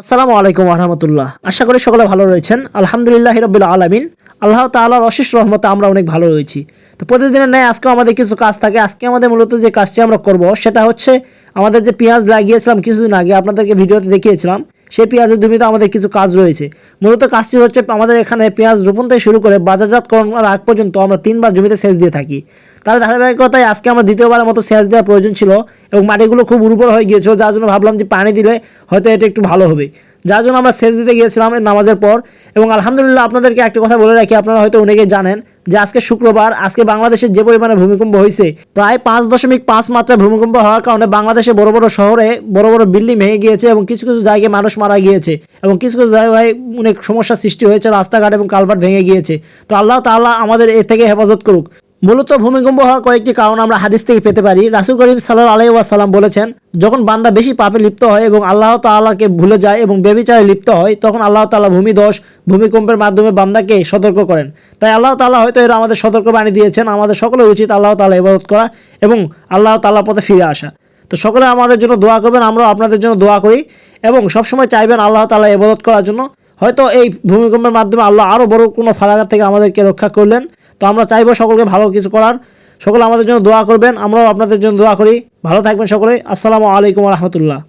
আসসালামু আলাইকুম রহমতুল্লাহ। আশা করি সকলে ভালো রয়েছেন। আলহামদুলিল্লাহ রবিল আলমিন। আল্লাহ তাল্লাহর অশেষ রহমতে আমরা অনেক ভালো রয়েছি। তো প্রতিদিনের ন্যায় আজকেও আমাদের কিছু কাজ থাকে। আজকে আমাদের মূলত যে কাজটি আমরা করব, সেটা হচ্ছে আমাদের যে পেঁয়াজ লাগিয়েছিলাম কিছুদিন আগে, আপনাদেরকে ভিডিওতে দেখিয়েছিলাম। সেই পেঁয়াজের জমিতে আমাদের কিছু কাজ রয়েছে। মূলত কাজটি হচ্ছে আমাদের এখানে পেঁয়াজ রোপণ থেকে শুরু করে বাজারজাতকরণ আগ পর্যন্ত আমরা তিনবার জমিতে সেচ দিয়ে থাকি। তার ধারাবাহিকতায় আজকে আমার দ্বিতীয়বারের মতো সেচ দেওয়ার প্রয়োজন ছিল এবং মাটিগুলো খুব উর্বর হয়ে গিয়েছিল, যার জন্য ভাবলাম যে পানি দিলে হয়তো এটা একটু ভালো হবে। যার জন্য আমরা সেচ দিতে গিয়েছিলাম নামাজের পর। এবং আলহামদুলিল্লাহ আপনাদেরকে একটা কথা বলে রাখি, আপনারা হয়তো অনেকেই জানেন যে আজকে শুক্রবার, আজকে বাংলাদেশের যে পরিমাণে ভূমিকম্প হয়েছে, প্রায় পাঁচ দশমিক পাঁচ মাত্রা ভূমিকম্প হওয়ার কারণে বাংলাদেশে বড় বড় শহরে বড় বড় বিল্ডিং ভেঙে গিয়েছে এবং কিছু কিছু জায়গায় মানুষ মারা গিয়েছে এবং কিছু কিছু জায়গায় অনেক সমস্যার সৃষ্টি হয়েছে, রাস্তাঘাট এবং কালভার্ট ভেঙে গিয়েছে। তো আল্লাহ তাআলা আমাদের এর থেকে হেফাজত করুক। মূলত ভূমিকম্প হওয়ার কয়েকটি কারণ আমরা হাদিস থেকে পেতে পারি। রাসুল করিম সাল্লাহ আলাই ওয়াসাল্লাম বলেছেন, যখন বান্দা বেশি পাপে লিপ্ত হয় এবং আল্লাহ তাআলাকে ভুলে যায় এবং বেবিচারে লিপ্ত হয়, তখন আল্লাহ তাআলা ভূমিদোষ, ভূমিকম্পের মাধ্যমে বান্দাকে সতর্ক করেন। তাই আল্লাহ তাআলা হয়তো এরা আমাদের সতর্ক বাণী দিয়েছেন, আমাদের সকলের উচিত আল্লাহ তাআলা ইবাদত করা এবং আল্লাহ তাআলার পথে ফিরে আসা। তো সকলে আমাদের জন্য দোয়া করবেন, আমরাও আপনাদের জন্য দোয়া করি এবং সবসময় চাইবেন আল্লাহ তাআলা ইবাদত করার জন্য। হয়তো এই ভূমিকম্পের মাধ্যমে আল্লাহ আরও বড় কোনো ফারাগার থেকে আমাদেরকে রক্ষা করলেন। তো আমরা চাইব সকলকে ভালো কিছু করার। সকলে আমাদের জন্য দোয়া করবেন। আমরাও আপনাদের জন্য দোয়া করি। ভালো থাকবেন সকলে। আসসালামু আলাইকুম রহমতুল্লাহ।